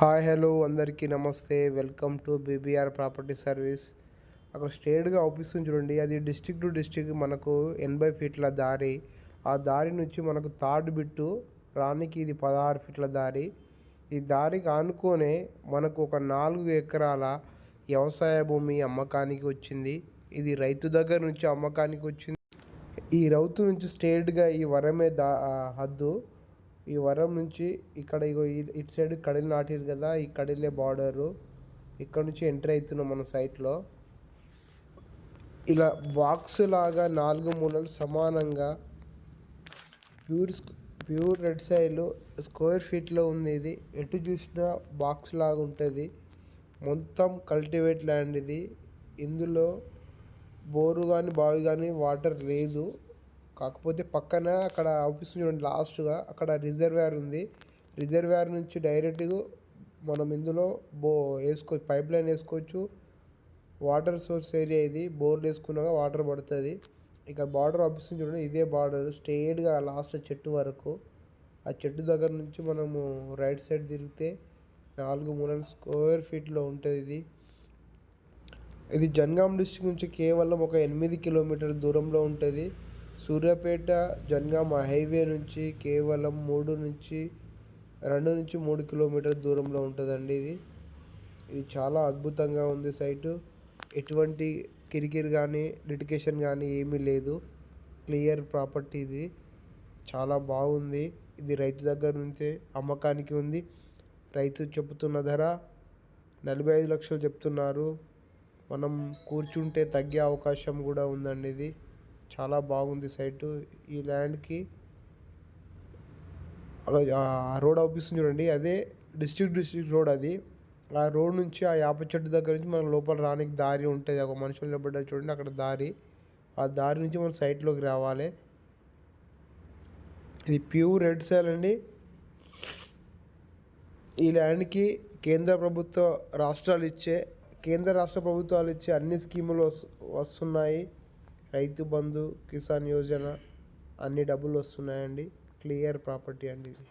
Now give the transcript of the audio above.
Hi hello అందరికీ నమస్తే. Welcome to BBR property service. అక్కడ స్ట్రేట్గా అవుపిస్తుంది చూడండి. అది డిస్టిక్ టు డిస్టిక్ మనకు ఎనభై ఫీట్ల దారి. ఆ దారి నుంచి మనకు థర్డ్ బిట్టు రానికి ఇది పదహారు ఫీట్ల దారి. ఈ దారికి ఆనుకొనే మనకు ఒక నాలుగు ఎకరాల వ్యవసాయ భూమి అమ్మకానికి వచ్చింది. ఇది రైతు దగ్గర నుంచి అమ్మకానికి వచ్చింది. ఈ రౌతు నుంచి స్ట్రేట్గా ఈ వరమే దా హద్దు. ఈ వరం నుంచి ఇక్కడ ఇగో ఇటు సైడ్ కడిలు నాటిరు కదా ఈ కడిలే బార్డరు. ఇక్కడ నుంచి ఎంటర్ అవుతున్నాం మన సైట్లో. ఇలా బాక్స్ లాగా నాలుగు మూలలు సమానంగా pure pure red side square ఫీట్లో ఉంది ఇది ఎటు చూసినా బాక్స్ లాగా ఉంటుంది. మొత్తం కల్టివేట్ ల్యాండ్ ఇది. ఇందులో బోరు కానీ బావి కానీ వాటర్ లేదు. కాకపోతే పక్కన అక్కడ ఆఫీస్ చూడండి లాస్ట్గా అక్కడ రిజర్వేర్ ఉంది. రిజర్వేర్ నుంచి డైరెక్ట్గా మనం ఇందులో బో వేసుకోవచ్చు పైప్ లైన్ వేసుకోవచ్చు. వాటర్ సోర్స్ ఏరియా ఇది. బోర్లు వేసుకున్నాక వాటర్ పడుతుంది. ఇక్కడ బార్డర్ ఆఫీస్ చూడండి ఇదే బార్డర్. స్ట్రేట్గా లాస్ట్ చెట్టు వరకు. ఆ చెట్టు దగ్గర నుంచి మనము రైట్ సైడ్ తిరిగితే నాలుగు మూడు స్క్వేర్ ఫీట్లో ఉంటుంది ఇది. ఇది జనగాం డిస్ట్రిక్ట్ నుంచి కేవలం ఒక ఎనిమిది కిలోమీటర్ దూరంలో ఉంటుంది. సూర్యాపేట జనగామ హైవే నుంచి కేవలం మూడు నుంచి రెండు నుంచి మూడు కిలోమీటర్ దూరంలో ఉంటుందండి ఇది. ఇది చాలా అద్భుతంగా ఉంది సైటు. ఎటువంటి కిరికిరి కానీ లిటికేషన్ కానీ ఏమీ లేదు. క్లియర్ ప్రాపర్టీ ఇది. చాలా బాగుంది. ఇది రైతు దగ్గర నుంచే అమ్మకానికి ఉంది. రైతు చెబుతున్న ధర నలభై ఐదు లక్షలు చెప్తున్నారు. మనం కూర్చుంటే తగ్గే అవకాశం కూడా ఉందండి ఇది. చాలా బాగుంది సైటు. ఈ ల్యాండ్కి ఆ రోడ్ అవుపిస్తుంది చూడండి. అదే డిస్ట్రిక్ట్ డిస్ట్రిక్ట్ రోడ్ అది. ఆ రోడ్ నుంచి ఆ యాప చెట్టు దగ్గర నుంచి మనం లోపల రానికి దారి ఉంటుంది. ఒక మనుషులు నిలబడ్డారు చూడండి అక్కడ దారి. ఆ దారి నుంచి మనం సైట్లోకి రావాలి. ఇది ప్యూర్ రెడ్ సెల్ అండి. ఈ ల్యాండ్కి కేంద్ర ప్రభుత్వ రాష్ట్రాలు ఇచ్చే కేంద్ర రాష్ట్ర ప్రభుత్వాలు ఇచ్చే అన్ని స్కీములు వస్తున్నాయి. రైతు బంధు కిసాన్ యోజన అన్ని డబ్బులు వస్తున్నాయండి. క్లియర్ ప్రాపర్టీ అండి ఇది.